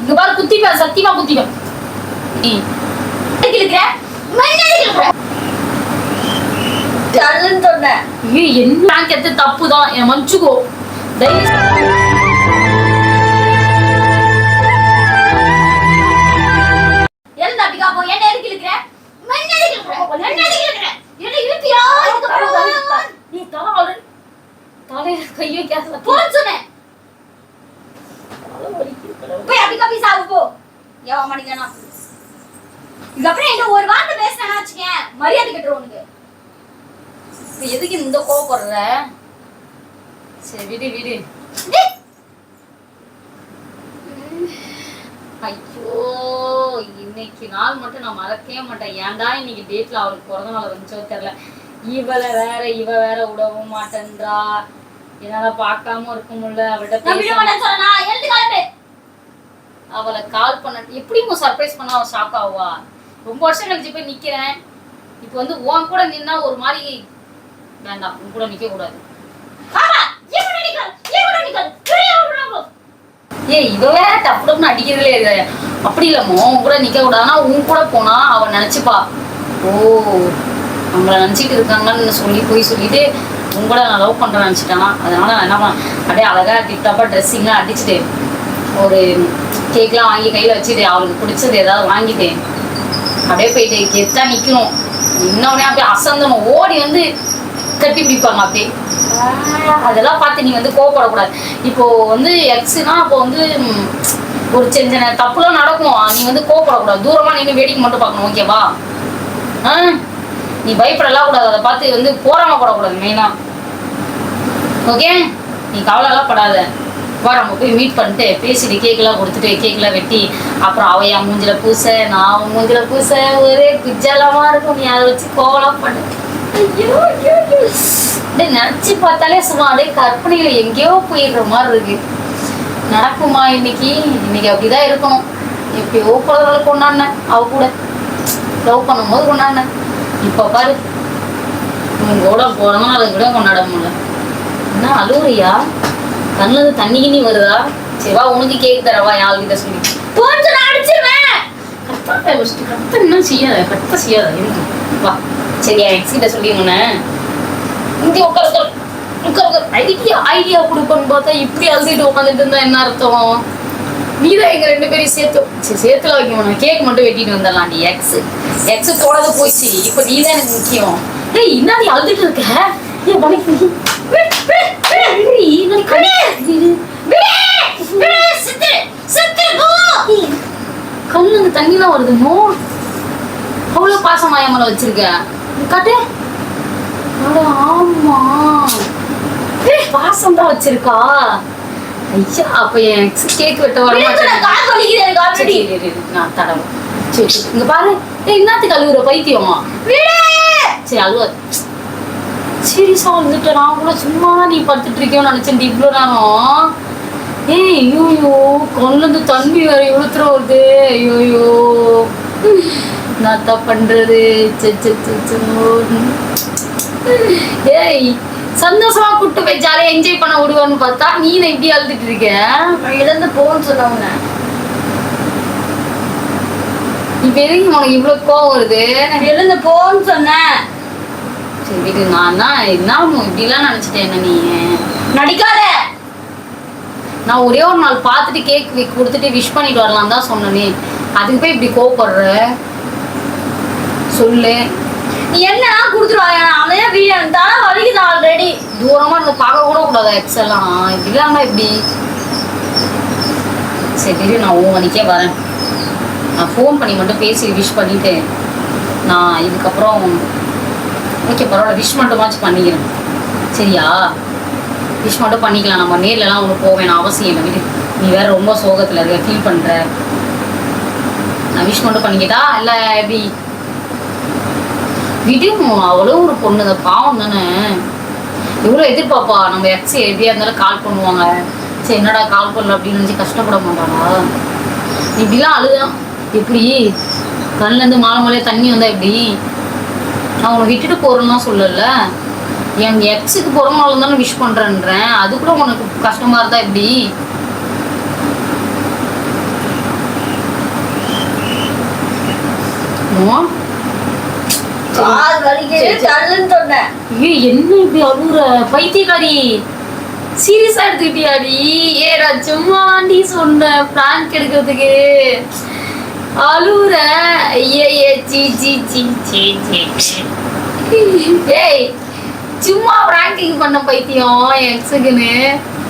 இங்க பாரு குத்திப்பேன் சத்தியமா குத்திப்பேன் நீ சொன்னேன் என்ன தப்பு தான் என் மன்னிச்சுக்கோ என்ன நீ தலையில கை வைக்காத போன்னு சொன்னேன். போய் அப்படி காப்பி சாவு போ. எவன் மணிக்கனா இதுக்கப்புறம் என்ன ஒரு வார்த்தை பேசினா வச்சுக்கேன். மரியாதை கட்டுற உனக்கு. எதுக்கு இந்த கோவப்படுற? சரி விடு விடு. ஐயோ இன்னைக்கு நாள் மட்டும் நான் மறக்கவே மாட்டேன். ஏன்டா இன்னைக்கு டேட்ல அவளுக்கு பிறந்த நாள் வந்துச்சோ தெரியல. இவளை வேற இவ வேற விடவும் மாட்டேன்றா. என்னால பார்க்காம இருக்க முடியல அவள்கிட்ட அவளை கால் பண்ண எப்படி உன் சர்ப்ரைஸ் பண்ண அவன் ஷாக் ஆவா ரொம்ப வருஷம் கழிச்சு போய் நிக்கிறேன். இப்போ வந்து உன் கூட நின்னா ஒரு மாதிரி வேண்டாம். உன் கூட நிக்க கூடாது. ஏய் இவ வேற டப்பு டப்புன்னு அடிக்கிறதுலே இருக்கு. அப்படி இல்லமோ உன் கூட நிக்க கூடாதுன்னா உன் கூட போனா அவன் நினைச்சுப்பா. ஓ நம்மள நினைச்சிட்டு இருக்காங்கன்னு சொல்லி போய் சொல்லிட்டு உங்களை நான் லவ் பண்ணுறேன்னு நினச்சிட்டேன்னா அதனால நான் என்ன பண்ணேன் அப்படியே அழகாக டிப்டாப்பாக ட்ரெஸ்ஸிங்லாம் அடிச்சுட்டு ஒரு கேக்லாம் வாங்கி கையில் வச்சுட்டு அவளுக்கு பிடிச்சது ஏதாவது வாங்கிட்டேன். அப்படியே போயிட்டு கெத்தா நிற்கணும் இன்னொன்னே அப்படியே அசந்தணும் ஓடி வந்து கட்டி பிடிப்பாங்க அப்படியே. அதெல்லாம் பார்த்து நீ வந்து கோவப்படக்கூடாது. இப்போ வந்து எக்ஸுனா அப்போ வந்து ஒரு சின்ன சின்ன தப்புலாம் நடக்கும். நீ வந்து கோவப்படக்கூடாது. தூரமாக நின்று வேடிக்கை மட்டும் பார்க்கணும் ஓகேவா ஆ? நீ பயப்படலாம் கூடாது. அதை பார்த்து வந்து போராமப்படக்கூடாது மெயினா ஓகே நீ கவலைலாம் படாத. வா நம்ம போய் மீட் பண்ணிட்டு பேசிட்டு கேக்கெல்லாம் கொடுத்துட்டு கேக்கெல்லாம் வெட்டி அப்புறம் அவ என் மூஞ்சில பூச நான் அவன் மூஞ்சில பூச ஒரே குஜலமா இருக்கும். நீ அதை வச்சு கோவலாம் பண்ணு. ஐயோ அப்படியே நினைச்சு பார்த்தாலே சும்மா அப்படியே கற்பனையில எங்கேயோ போயிடுற மாதிரி இருக்கு. நடக்குமா இன்னைக்கு? இன்னைக்கு அப்படிதான் இருக்கணும். எப்பயோ பிறந்தநாள் கொண்டாடினேன் அவ கூட. லவ் பண்ணும்போது கொண்டாடினேன். இப்போ பாரு. உங்களோட பிறந்தநாள் அதை கூட கொண்டாட முடியல. என்ன அழுவுறியா? கண்ணுல தண்ணி கிண்ணி வருதா? சரி வா உனக்கு கேக் தரவா யார் கிட்ட சொல்லி. போச்சு நான் அடிச்சிருவேன். கத்தாப்பை வச்சுட்டு கத்த என்ன செய்யாத கத்த செய்யாத எனக்கு வா. சரியா எக்ஸ் கிட்ட சொல்லி உன்னை. இங்கே உட்கார உட்கார. உட்கார ஐடியா ஐடியா கொடுப்பேன்னு பார்த்தா இப்படி அழுதுட்டு உட்காந்துட்டு இருந்தா என்ன அர்த்தம்? நீதான் எங்க ரெண்டு பேரையும் சேர்த்து சரி சேர்த்துல வைக்கணும். கேக் மட்டும் வெட்டிட்டு வந்துடலாம் நீ எக்ஸ் எக்ஸ் போனது போச்சு. இப்போ நீ தான் எனக்கு முக்கியம். ஏய் என்ன நீ அழுதுட்டு இருக்க? ஏன் வலிக்கு சித்து சித்து போ. கண்ணு வருதுமோ அவ்வளோ பாசமா என் மேல வச்சிருக்க காட்டு. அட ஆமா. பாசம் தான் வச்சிருக்கா. ஐயா அப்ப என் ex கேக் வெட்ட வர மாட்டேன் நான் தரேன். சரி இங்க பாரு. ஏய் என்னத்துக்கு அழுகுற பைத்தியமா? சரி அழுவ. சீரியஸா வந்துட்டு. நான் கூட சும்மா நீ படுத்துட்டு இருக்கேன்னு நினைச்சேன் இவ்வளோ நேரம். ஏய் ஐயோயோ கண்ணுலேருந்து தண்ணி வேற இழுத்துற வருது. ஐயோயோ. நான் பண்றது. ச்சே, ச்சே. ஏய் சந்தோஷமா கூட்டு போய் ஜாலியா என்ஜாய் பண்ண விடுவான்னு பார்த்தா நீ என்ன இப்படி அழுதுட்டு இருக்க? இழந்து போன்னு சொன்னவங்க இப்ப எதுக்கு உனக்கு இவ்வளவு கோவம் வருது. எழுந்து போன்னு சொன்னேன் சரி வீட்டு நான் தான் என்ன இப்படிலாம் நினைச்சிட்டேன் என்ன நீ? நடிக்காத. நான் ஒரே ஒரு நாள் பார்த்துட்டு கேக் கொடுத்துட்டு விஷ் பண்ணிட்டு வரலாம் தான் சொன்னனே. அதுக்கு போய் இப்படி கோவப்படுற? சொல்லு. நீ என்ன கொடுத்துருவாங்க வீடு வீடியோ தலை வலிக்குது ஆல்ரெடி தூரமா இருந்து பார்க்க கூட கூடாது எக்ஸ் எல்லாம்? இப்படிலாம் இப்படி சரி நான் உன் மணிக்கே வரேன். நான் ஃபோன் பண்ணி மட்டும் பேசி விஷ் பண்ணிட்டு நான் இதுக்கப்புறம் ஓகே பரவாயில்ல விஷ் மட்டுமாச்சும் பண்ணிக்கிறேன். சரியா? விஷ் மட்டும் பண்ணிக்கலாம். நம்ம நேர்லலாம் ஒன்று போக வேணாம் அவசியம் இல்லை. வீடு. நீ வேற ரொம்ப சோகத்தில் இருக்க ஃபீல் பண்ணுற நான் விஷ் மட்டும் பண்ணிக்கிட்டா? இல்லை எப்படி? விடும் அவ்வளோ ஒரு பொண்ணு அந்த பாவம் தானே? இவ்வளோ எதிர்பார்ப்பா? நம்ம எக்ஸ் எப்படியா இருந்தாலும் கால் பண்ணுவாங்க. சரி என்னடா கால் பண்ணல அப்படின்னு நினச்சி கஷ்டப்பட மாட்டானா இப்படிலாம் அழுதான் எப்படி? கண்ணுலேருந்து மாலை மாலையாக தண்ணி வந்தால் எப்படி? நான் உன்னை விட்டுட்டு போறேன்லாம் சொல்லல. என் எக்ஸுக்கு பிறந்தநாள் தானே விஷ் பண்ணுறேன்றேன் அது கூட உனக்கு கஷ்டமாக இருந்தா எப்படி? அம்மா, கால் வலிக்குது சரி, சரி. தள்ளுன்னு சொன்னேன் ஏய் என்ன இப்படி அழுகுற? பைத்தியக்காரி. சீரியஸா எடுத்துக்கிட்டியாடி? ஏ நான் சும்மாண்டி சொன்ன பிராங்க் எடுக்கிறதுக்கு. அழுகுற. ஏ ஏ சி சி சி சி சி ஏய் சும்மா பிராங்கிங் பண்ண பைத்தியம் எக்ஸுக்குன்னு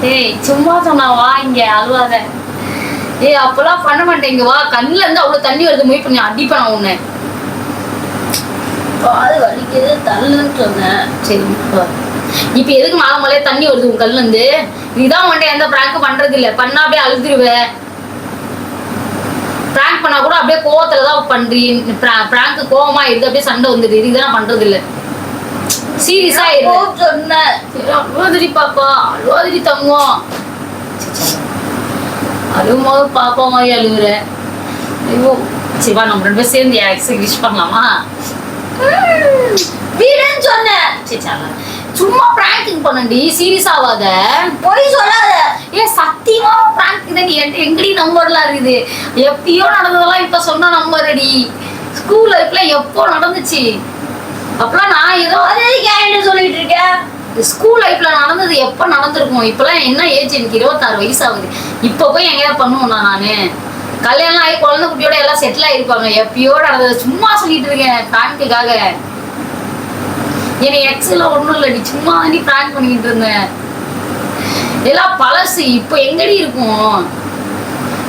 ஏய் சும்மா சொன்னா வா இங்க அழுவாத. ஏய் அப்பெல்லாம் பண்ண மாட்டேங்க வா. கண்ணுல இருந்து அவ்வளவு தண்ணி வருது முயற்சி பண்ணி அடிப்பேன் நான் உன்னை. கால் வலிக்குது தள்ளுன்னு சொன்னேன். சரி வா. இப்ப எதுக்கு மாலை மலையா தண்ணி வருது உன் கல்ல இருந்து நீதான் உன்ட்ட எந்த பிராங்க் பண்றது இல்ல பண்ணா அப்படியே அழுதுருவ. பிராங்க் பண்ணா கூட அப்படியே கோவத்துல தான் பண்றீங்க பிராங்க் கோவமா இருந்து அப்படியே சண்டை வந்துடுது. இதுதான் பண்றது இல்ல சீரியஸா இரு. போக சொன்னேன். அழுவாதிரி பாப்பா. அழுவாதிரி தங்கம். அழும்போது பாப்பா மாதிரி அழுகுற ஐயோ. சரி வா நம்ம ரெண்டு பேரும் சேர்ந்து எக்ஸுக்கு விஷ் பண்ணலாமா? வீடுன்னு சொன்னேன் சரி சும்மா பிராங்கிங் பண்ணண்டி சீரியஸ் ஆகாத பொய் சொல்லாத. ஏ சத்தியமா பிராங்க் இதை நீ எங்கடி நம்பர்லாம் இருக்குது? எப்பயோ நடந்ததெல்லாம் இப்ப சொன்ன நம்பர் அடி ஸ்கூல் லைஃப்ல எப்போ நடந்துச்சு? அப்பலாம் நான் ஏதோ அதே எதுக்கு என்கிட்ட சொல்லிட்டு இருக்கேன். ஸ்கூல் லைஃப்ல நடந்தது எப்ப நடந்திருக்கும்? இப்பெல்லாம் என்ன ஏஜ் எனக்கு இருபத்தாறு வயசு ஆகுது. இப்ப போய் எங்கேயாவது பண்ணுவோம்னா நானு. கல்யாணம் ஆகி குழந்தை குட்டியோட எல்லாம் செட்டில் ஆயிருப்பாங்க. எப்பயோ நடந்தது? சும்மா சொல்லிட்டு இருக்கேன் பிராங்க்குக்காக என்னை எக்ஸில் ஒன்றும் இல்லை நீ சும்மா நீ பிராங்க் பண்ணிக்கிட்டு இருந்தேன் எல்லாம் பழசு இப்போ எங்கடி இருக்கும்?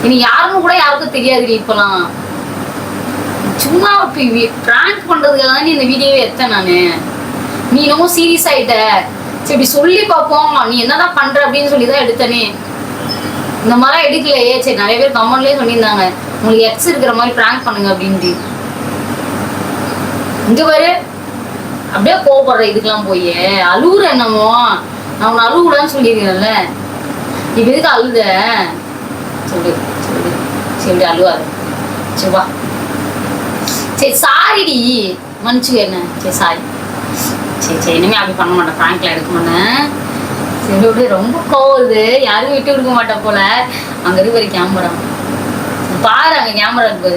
இனி யாருன்னு கூட யாருக்கும் தெரியாது இப்பெல்லாம். சும்மா பிராங்க் பண்றதுக்காக தான் இந்த வீடியோவே எடுத்தேன் நானு. நீ என்னமோ சீரியஸ் ஆயிட்ட. சரி இப்படி சொல்லி பார்ப்போம். நீ என்னதான் பண்ற அப்படின்னு சொல்லி தான் எடுத்தனே. இந்த மாதிரிலாம் எடுக்கலையே. சரி நிறைய பேர் கமெண்ட்லயே சொல்லியிருந்தாங்க. உங்களுக்கு எக்ஸ் இருக்கிற மாதிரி பிராங்க் பண்ணுங்க அப்படின்ட்டு. இங்க பாரு. அப்படியே கோவப்படுற இதுக்கெல்லாம் போய். அழுகுற என்னமோ? நான் உன்னை அழுகுடான்னு சொல்லியிருக்கேன்ல இப்ப எதுக்கு அழுத? சொல்லு சொல்லு. சரி அழுவாரு சரி வா. சரி சாரிடி. மன்னிச்சுக்க என்ன? சரி சாரி சரி சரி இனிமே அப்படி பண்ண மாட்டேன். ஃப்ராங்க்ல எடுக்க மாட்டேன். சரி விடு ரொம்ப கோவுது. யாரும் விட்டு கொடுக்க மாட்டேன் போல. அங்க இருக்கு கேமரா பாரு அங்க கேமரா இருக்கு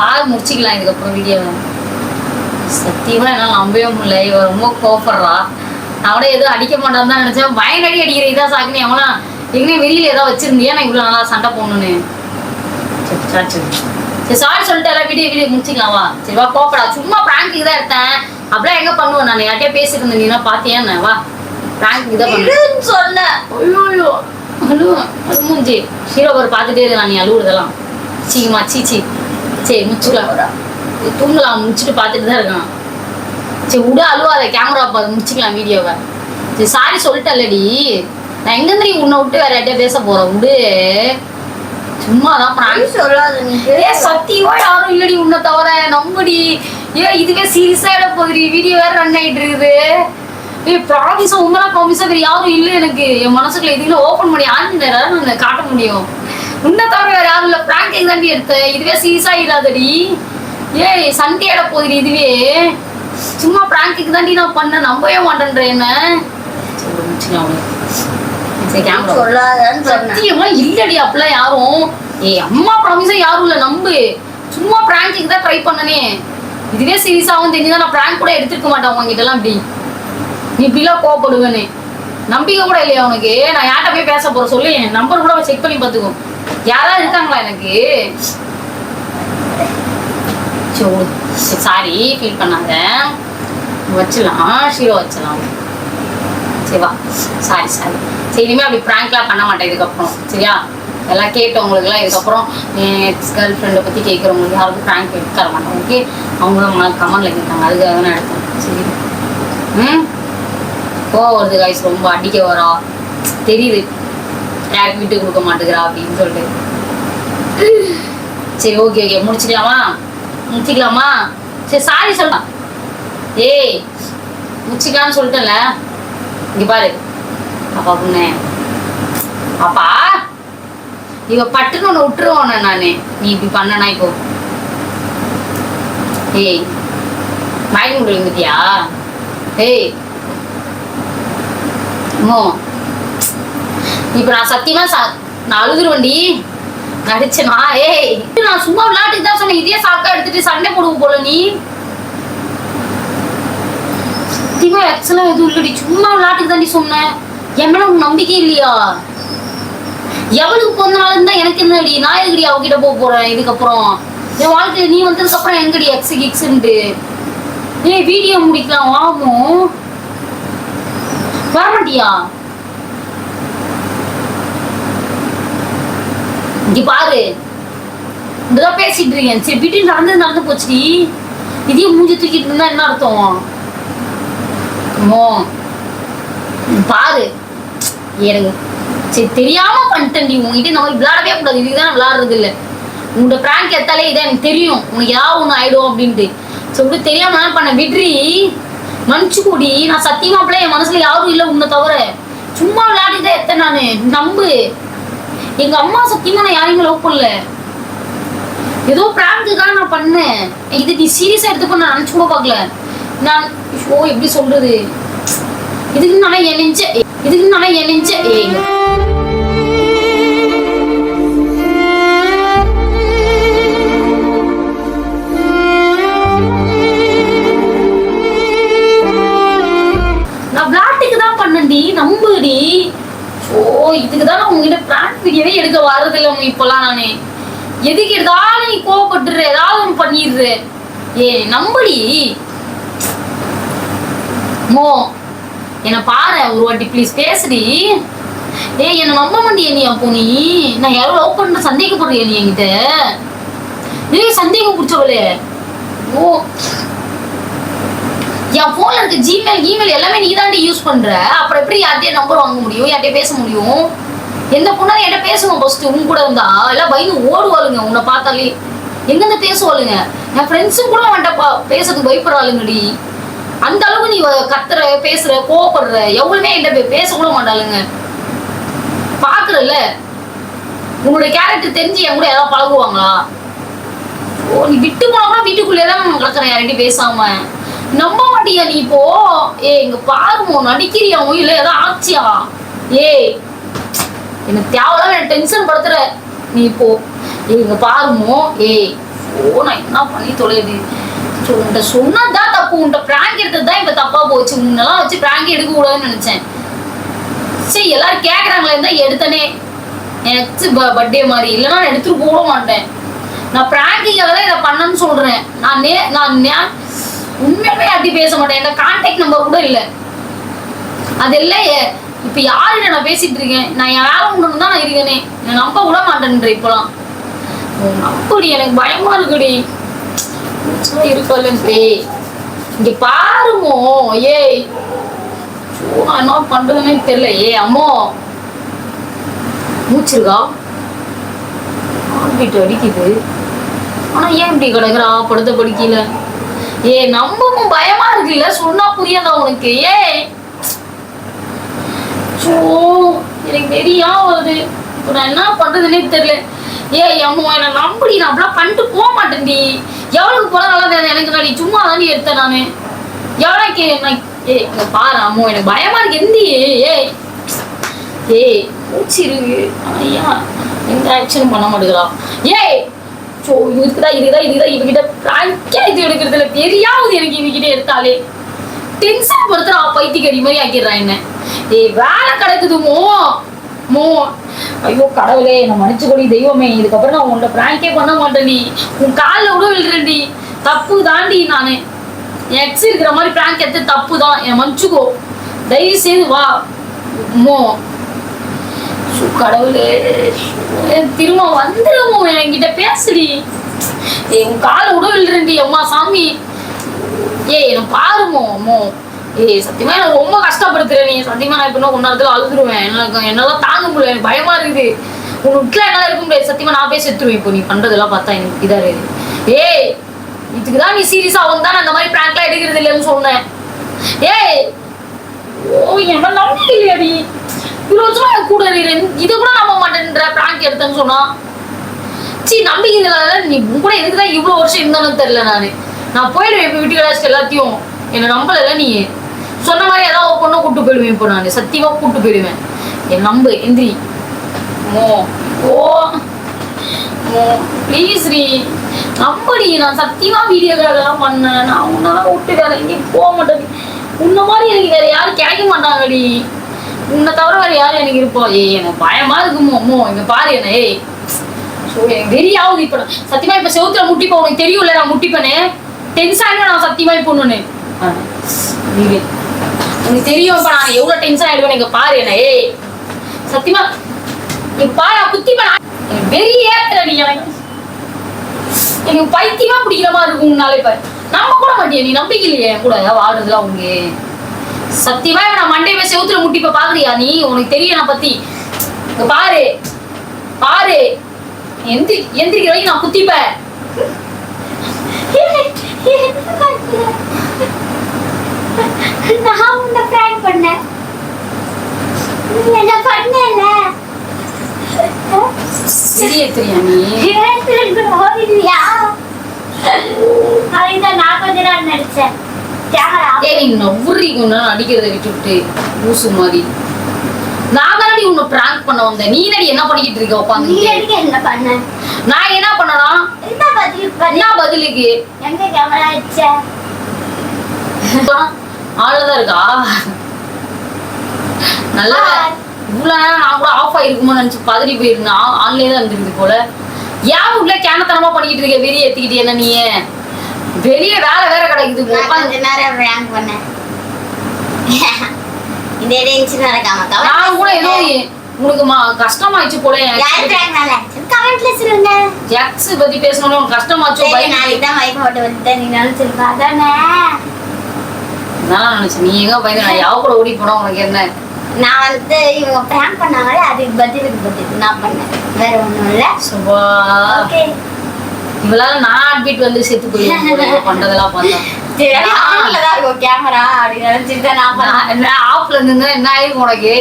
பாரு. முடிச்சுக்கலாம் இதுக்கப்புறம் வீடியோவை சத்தியமா என்னால் நம்பவே முடியல. இவ ரொம்ப கோவப்படுறா. நான் கூட எதுவும் அடிக்க மாட்டான்னு தான் நினைச்சேன். பயனடி அடிக்கிற இதா சாக்குன்னு எவனா எங்கே வெளியில ஏதாவது வச்சிருந்தியா? நான் இவ்வளவு நல்லா சண்டை போடணும்னு. சரி, சரி, சரி. சரி சாரி சொல்லிட்டு எல்லாம் வீடியோ வீடியோ முடிச்சுக்கலாம் வா. சரி வா கோப்படா சும்மா பிராங்க்கு தான் எடுத்தேன். அப்படிலாம் எங்க பண்ணுவேன் நான் யார்கிட்டயே பேசிட்டு இருந்தேன். நீ பாத்தியா வா. வா பிராங்க் தான் சொன்னேன் ஐயோ ஐயோ. அழுவேன் அது மூஞ்சி ஹீரோ ஒரு பார்த்துட்டே இருக்கான் நீ அழுவுறதெல்லாம் சீக்கிரமா சீச்சி சரி முடிச்சுக்கலாம் தூங்கலாம் முடிச்சுட்டு பார்த்துட்டு தான் இருக்கான். சரி விடு அழுவாத கேமரா பார்த்து முடிச்சுக்கலாம் வீடியோவை. சரி சாரி சொல்லிட்டல்லடி நான் எங்கேருந்து நீ உன்னை விட்டு வேற யார்கிட்டயா பேச போறேன் விடு. சும்மா தான் பிராங்க் சொல்லாத ஏ சத்தியமா யாரும் இல்லடி உன்னை தவிர. நம்படி. ஏ இதுவே சீரியஸா இட போகுதுடி. வீடியோ வேற ரன் ஆயிட்டு இருக்குது. ப்ராமிஸா உண்மையா ப்ராமிஸா வேற யாரும் இல்லை எனக்கு. என் மனசுக்குள்ள எதுவும் ஓப்பன் பண்ணி நான் காட்ட முடியும்? உன்னை தவிர வேற யாரும் இல்லை. பிராங்க் தாண்டி எடுத்தேன் இதுவே சீரியஸா இல்லாதடி ஏய் சண்டே இட போகுதுடி இதுவே. சும்மா பிராங்க்கு தாண்டி நான் பண்ண நம்பவே மாட்டேன்ற என்ன? சத்தியமா இல்லடி அப்பெல்லாம் யாரும். ஏய் அம்மா ப்ராமிஸா யாரும் இல்ல. நம்பு. சும்மா பிராங்க்கு தான் ட்ரை பண்ணனே. இதுவே சீரியஸாவும் தெரிஞ்சுதான் நான் பிராங்க் கூட எடுத்துக்க மாட்டேன் உங்ககிட்ட எல்லாம் இப்படி நீ இப்படிலாம் கோவப்படுவேன்னு நம்பிக்கை கூட இல்லையா உனக்கு? நான் யார்கிட்ட போய் பேச போற சொல்லு என் நம்பர் கூட செக் பண்ணி பார்த்துக்கோ. யாராவது இருக்காங்களா எனக்கு? சாரி ஃபீல் பண்ணாத. வச்சிடலாம் ஷீரோ வச்சிடலாம். சரிவா சாரி சாரி சரி இனிமேல் அப்படி ப்ராங்க்லாம் பண்ண மாட்டேன் இதுக்கப்புறம். சரியா? எல்லாம் கேட்டவங்களுக்குலாம் இதுக்கப்புறம் எக்ஸ் கேர்ள் ஃப்ரெண்டை பற்றி கேட்குறவங்களுக்கு யாருக்கும் ப்ராங்க் எடுத்து தர மாட்டேன் ஓகே அவங்களும் கமெண்ட்ல கேட்டாங்க. அதுக்காக தான் எடுத்தேன். சரி. ம்? கோவம் வருது காய்ஸ் ரொம்ப அடிக்க வரா. தெரியுது. யாருக்கு விட்டு கொடுக்க மாட்டேங்கிறா அப்படின்னு சொல்லிட்டு. சரி ஓகே ஓகே முடிச்சுக்கலாமா? முடிச்சுக்கலாமா? சரி சாரி சொல்லலாம் ஏய் முடிச்சுக்கலாம்னு சொல்லிட்டேன்ல. இங்க பாரு. அப்பா பொண்ணு. அப்பா இவ பட்டுன்னு ஒன்று விட்டுருவோண்ணே நானு. நீ இப்படி பண்ணனா இப்போ? ஏய் மயக்கம் விழுந்துட்டியா? ஏய் இப்ப நான் சத்தியமா நான் அழுதுருவண்டி நடிச்சனா? ஏய் நான் சும்மா விளையாட்டுக்கு தான் சொன்னேன். இதே சாக்கா எடுத்துட்டு சண்டை போடுவோம் போல நீ. சத்தியமா எக்ஸலாம் எதுவும் இல்லடி. சும்மா விளையாட்டுக்கு தாண்டி சொன்னேன். என் மேல உனக்கு நம்பிக்கை இல்லையா? எவளுக்கு நாள் இருந்தால் எனக்கு என்னடி? நான் எதுக்கடி அவகிட்ட போக போறேன் இதுக்கப்புறம்? என் வாழ்க்கையில நீ வந்ததுக்கு அப்புறம் எங்கடி எக்ஸ் கிக்ஸ்ன்ட்டு ஏய் வீடியோ முடிக்கலாம் வாங்கும் வரமாட்டியா? இங்க பாரு. இப்படிதான் பேசிட்டு இருக்கேன். சரி வீட்டு நடந்து நடந்து போச்சுடி. இதையும் மூஞ்சி தூக்கிட்டு இருந்தா என்ன அர்த்தம்? அம்மோ, பாரு. எனக்கு சரி தெரியாம பண்ணிட்டேன் நீ உங்ககிட்ட நம்ம விளையாடவே கூடாது. இதுக்கு தான் விளையாடுறது இல்லை உங்களோட பிராங்க் எத்தாலே இதான் எனக்கு தெரியும். உனக்கு ஏதாவது ஒன்று ஆயிடும் அப்படின்ட்டு. சொல்லிட்டு இப்படி தெரியாம என்ன பண்ண விட்ரி நினைச்சு கூடி நான் சத்தியமா அப்படியே என் மனசுல யாரும் இல்லை உன்னை தவிர. சும்மா விளையாடிதான் எத்தனை நானு. நம்பு. எங்க அம்மா சத்தியமா நான் யாரையுமே லவ் பண்ணல. ஏதோ பிராங்குக்காக நான் பண்ணேன். இது நீ சீரியஸா எடுத்துக்கோ நான் நினைச்சு கூட பார்க்கல. நான் ஓ எப்படி சொல்றது? இதுக்கு நான் என் நெஞ்ச இதுக்கு நான் என் நெஞ்ச தான் நம்புடி. ஓ இதுக்கு தான் நான் உங்ககிட்ட பிராங்க் வீடியோவே எடுக்க வர்றதில்ல உங்க இப்பெல்லாம் நானு. எதுக்கு எடுத்தாலும் நீ கோவப்பட்டுரு ஏதாவது ஒன்று பண்ணிடுற ஏ நம்படி. மோ என்னை பாரு ஒரு வாட்டி ப்ளீஸ் பேசுடி. ஏ என்னை நம்ப மாட்டியா நீ அப்போ நீ? நான் யாரோ லவ் பண்ண சந்தேகப்படுறியா நீ என்கிட்ட? நீ சந்தேகம் பிடிச்சவளே. ஓ என் போன்ல இருக்க ஜிமெயில் இமெயில் எல்லாமே நீ தாண்டி யூஸ் பண்ற. அப்புறம் எப்படி யார்கிட்டயே நம்பர் வாங்க முடியும்? யார்கிட்டயே பேச முடியும்? எந்த பொண்ணாலும் என்கிட்ட பேசுவோம் ஃபர்ஸ்ட் உன் கூட இருந்தா? எல்லாம் பயந்து ஓடுவாளுங்க உன்னை பார்த்தாலே. எங்கேருந்து பேசுவாளுங்க? என் ஃப்ரெண்ட்ஸும் கூட அவன்கிட்ட பா- பேசுறதுக்கு பயப்படுறாளுங்கடி. அந்த அளவுக்கு நீ கத்துற பேசுற கோவப்படுற எவ்வளவுமே என்கிட்ட பேச கூட மாட்டாளுங்க. பாக்குறல்ல? உங்களுடைய கேரக்டர் தெரிஞ்சு என் கூட யாராவது பழகுவாங்களா? ஓ நீ விட்டு போனா கூட வீட்டுக்குள்ளே தான் கிடக்குறேன் யார்கிட்டயும் பேசாம. நம்ப மாட்டியா நீ இப்போ? ஏ இங்க பாருமோ நடிக்கிறியா உன் இல்ல ஏதாவது ஆச்சியா? ஏய் எனக்கு தேவையில்லாம எனக்கு டென்ஷன் படுத்துற? நீ இப்போ ஏய் இங்க பாருமோ? ஏய் ஓ நான் என்ன பண்ணி தொலையுது? சோ, உன்கிட்ட சொன்னதான் தப்பு. உன்கிட்ட பிராங்க் எடுத்தது தான் இப்ப தப்பா போச்சு. முன்னெல்லாம் வச்சு பிராங்க் எடுக்க கூடாதுன்னு நினைச்சேன். சரி எல்லாரும் கேக்குறாங்களே தான் எடுத்தனே. எனக்கு பர்த்டே மாதிரி. இல்லைன்னா நான் எடுத்துட்டு போக மாட்டேன். நான் பிராங்கிங்காக தான் இதை பண்ணேன்னு சொல்றேன். நான் நே நான் உண்மையுமே உண்மையாலுமே அப்படி பேச மாட்டேன். என் கான்டாக்ட் நம்பர் கூட இல்லை. அது இப்ப இப்போ நான் பேசிட்டு இருக்கேன்? நான் என் வேலை தான் நான் இருக்கேனே. நான் நம்ப விட மாட்டேன்ற இப்பெல்லாம் அப்படி எனக்கு பயமா இருக்குடி. இருக்கல இங்க பாருமோ ஏய். ஐயோ, என்ன பண்றதுன்னே தெரியல. ஏ அம்மோ. மூச்சிருக்கா? வீட்டு அடிக்குது. ஆனா ஏன் இப்படி கிடக்குறா? படுத்த படிக்கல ஏ நம்பவும் பயமா இருக்குல்ல? சொன்னா புரியாதா உனக்கு? ஏ? சோ எனக்கு தெரியா வருது. இப்போ நான் என்ன பண்றதுன்னே தெரியல. ஏ அம்மா என்ன நம்படி நான் அப்படிலாம் பண்ணிட்டு போக மாட்டேன்டி எவ்வளவுக்கு போல நல்லா தெரியாது. எனக்கு நான் நீ சும்மா தாண்டி எடுத்தேன் நானு. எவ்வளோ கே நான் ஏ பாரு அம்மோ எனக்கு பயமா இருக்கு. எந்தி ஏய் ஏய் மூச்சு இருக்கு. ஐயா எந்த ஆக்ஷனும் பண்ண மாட்டேங்கிறா ஏய் ஸோ இதுக்குதான் இதுதான் இதுதான் இவகிட்ட பிராங்கே இது எடுக்கிறதுல தெரியாவது எனக்கு இவகிட்ட எடுத்தாலே. டென்ஷன் படுத்துறா பைத்தியக்காரி மாதிரி ஆக்கிடுறான் என்ன. ஏய் வேலை கிடக்குது மோ. மோ. ஐயோ கடவுளே நான் மன்னிச்சுக்கொடி தெய்வமே. இதுக்கப்புறம் நான் உன்ட பிராங்கே பண்ண மாட்டேன் நீ. உன் காலில் கூட விழுறேன்டி. தப்பு தாண்டி நானு. என் எக்ஸ் இருக்கிற மாதிரி பிராங்க் எடுத்து தப்பு தான் என் மன்னிச்சுக்கோ. தயவு செய்து வா. மோ. கடவுளே. திரும்ப வந்துடுமோ என்கிட்ட பேசுடி. என் கால காலை அம்மா சாமி. ஏய் என்ன பாருமோ அம்மோ. ஏய் சத்தியமா எனக்கு ரொம்ப கஷ்டப்படுத்துற நீ. சத்தியமா நான் இப்ப ஒன் கொஞ்ச நேரத்துல அழுதுருவேன். எனக்கு என்னால தாங்க முடியல எனக்கு பயமா இருக்குது. உன் வீட்டுல என்னால இருக்க முடியாது. சத்தியமா நான் போய் செத்துருவேன் இப்போ. நீ பண்றதெல்லாம் பார்த்தா எனக்கு இதா இருக்குது. ஏய் இதுக்குதான் நீ சீரியஸா வந்து அந்த மாதிரி பிராங்க்லாம் எடுக்கிறது இல்லைன்னு சொன்னேன். ஏய் ஓ என்ன நம்பிக்கை நீ இவ்வளோ வருஷமா கூட இது இதை கூட நம்ப மாட்டேன்ற பிராங்க் எடுத்தேன்னு சொன்னா சீ நம்பிக்கை இல்லாத நீ உன் கூட எதுக்கு தான் இவ்வளோ வருஷம் இருந்தாலும் தெரியல நான். நான் போயிடுவேன் இப்போ வீட்டு கிளாஸ் எல்லாத்தையும். என்னை நம்பலைல நீ. சொன்ன மாதிரி ஏதாவது ஒரு பொண்ணை கூட்டு போயிடுவேன் இப்போ நான். சத்தியமா கூட்டு போயிடுவேன். என் நம்பு எந்திரி. மோ ஓ மோ ப்ளீஸ் ரீ. நம்படி நான் சத்தியமா வீடியோ வேலைலாம் பண்ணேன். நான் உன்னால விட்டு வேற எங்கேயும் போக மாட்டேன். உன்ன மாதிரி எனக்கு வேற யாரும் கிடைக்க மாட்டாங்கடி உன்னை தவிர வேற யாரும் எனக்கு இருப்போம் ஏய் எனக்கு பயமா இருக்குமோ அம்மோ இங்க பாரு என்ன ஏய். எனக்கு வெறியாவது இப்போ இப்ப சத்தியமா இப்போ செவுத்துல முட்டிப்போம் உனக்கு தெரியும்ல நான் முட்டிப்பேனே. டென்ஷன் நான் சத்தியமா இப்போ உனக்கு தெரியும் இப்போ நான் எவ்வளோ டென்ஷன் ஆயிடுவேன். இங்க பாரு என்ன ஏய். சத்தியமா நீ பாரு குத்திப்பா வெறி ஏத்துற எனக்கு எனக்கு எனக்கு பைத்தியமா பிடிக்கிற மாதிரி இருக்கும் உன்னாலே பாரு. நம்ப கூட மாட்டியா நீ? நம்பிக்கை இல்லையா கூட. வாடுறதுலாம் உங்க சத்தியமா நான் மண்டே போய் செவுத்துல முட்டிப்ப பாக்குறியா நீ? உனக்கு தெரியும் நான் பத்தி. பாரு. பாரு. எந்திரி எந்திரிக்கிற வரைக்கும் நான் குத்திப்பேன். நான் உன்னை prank பண்ணேன் நீ என்ன பண்ணல? தெரிய தெரியா நீ. இல்லையா அதுதான் நான் கொஞ்ச நேரம் நடிச்சேன் ஏய் நீ நவ்வுறி ஒன்னு அடிக்கிறத விட்டுவிட்டு ஊசு மாதிரி. நான் தானடி உன்னை பிராங்க் பண்ண வந்தேன். நீ நடி என்ன பண்ணிக்கிட்டு இருக்க நீ உட்காந்து எதுக்கு என்ன பண்ண? நான் என்ன பண்ணனா என்ன பதில் பண்ண என்ன பதிலுக்கு? எங்க கேமரா வச்ச? ஆளுதான் இருக்கா? நல்ல இவ்வளவு நேரம் நான் கூட ஆஃப் ஆயிருக்குமோ நினைச்சு பதறி போயிருந்தேன். ஆன்லயே தான் இருந்திருக்கு போல. ஏன் உள்ள கேனத்தனமா பண்ணிக்கிட்டு இருக்க? வெளியே ஏத்திக்கிட்டு என்ன நீ வெளிய வேலை வேற கிடைக்குது கொஞ்ச நேரம் prank பண்ணேன். இதே டென்ஷன் நடக்காம நான் கூட ஏதோ உனக்கு கஷ்டமாயிடுச்சு போல கமெண்ட்ல சொல்லுங்க எக்ஸ் பத்தி பேசணும்னு உனக்கு கஷ்டமாச்சோ நாளைக்கு தான் மைக் போட்டு வந்து நீ நினைச்சிருப்பா அதானே? நான் நினைச்சேன். நீ எங்க பயந்து நான் யாவ கூட ஓடி போனா உனக்கு என்ன? நான் வந்து இவங்க பிராங்க் பண்ணாங்களே அதுக்கு பதிலுக்கு பதில் நான் பண்ணேன். வேற ஒண்ணும் இல்ல. சுபா. ஓகே இவளால நான் அட்மிட் வந்து செத்து போய் பண்றதெல்லாம் பார்த்தா. கேமரா அப்படின்னு நினைச்சிட்டு நான் ஆஃப்ல இருந்து என்ன ஆயிருக்கு உனக்கு?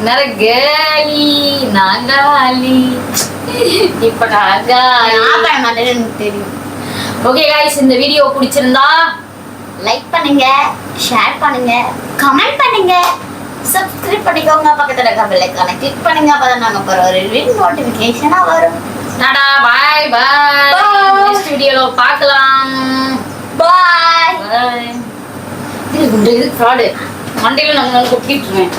நேரம் கேலி நாங்காலி இப்ப நாங்காலி தெரியும். ஓகே காய்ஸ் இந்த வீடியோ பிடிச்சிருந்தா லைக் பண்ணுங்க ஷேர் பண்ணுங்க கமெண்ட் பண்ணுங்க. சப்ஸ்கிரைப் பண்ணிக்கோங்க. பக்கத்தில் இருக்க கிளிக் பண்ணுங்க அப்போ தான் நாங்கள் போகிற ஒரு வரும். டாடா பாய் பாய் வீடியோல பார்க்கலாம். பாய் பாய் இது குண்டு இது ஃப்ராடு மண்டையில நாங்க கொட்டிட்டுருவேன்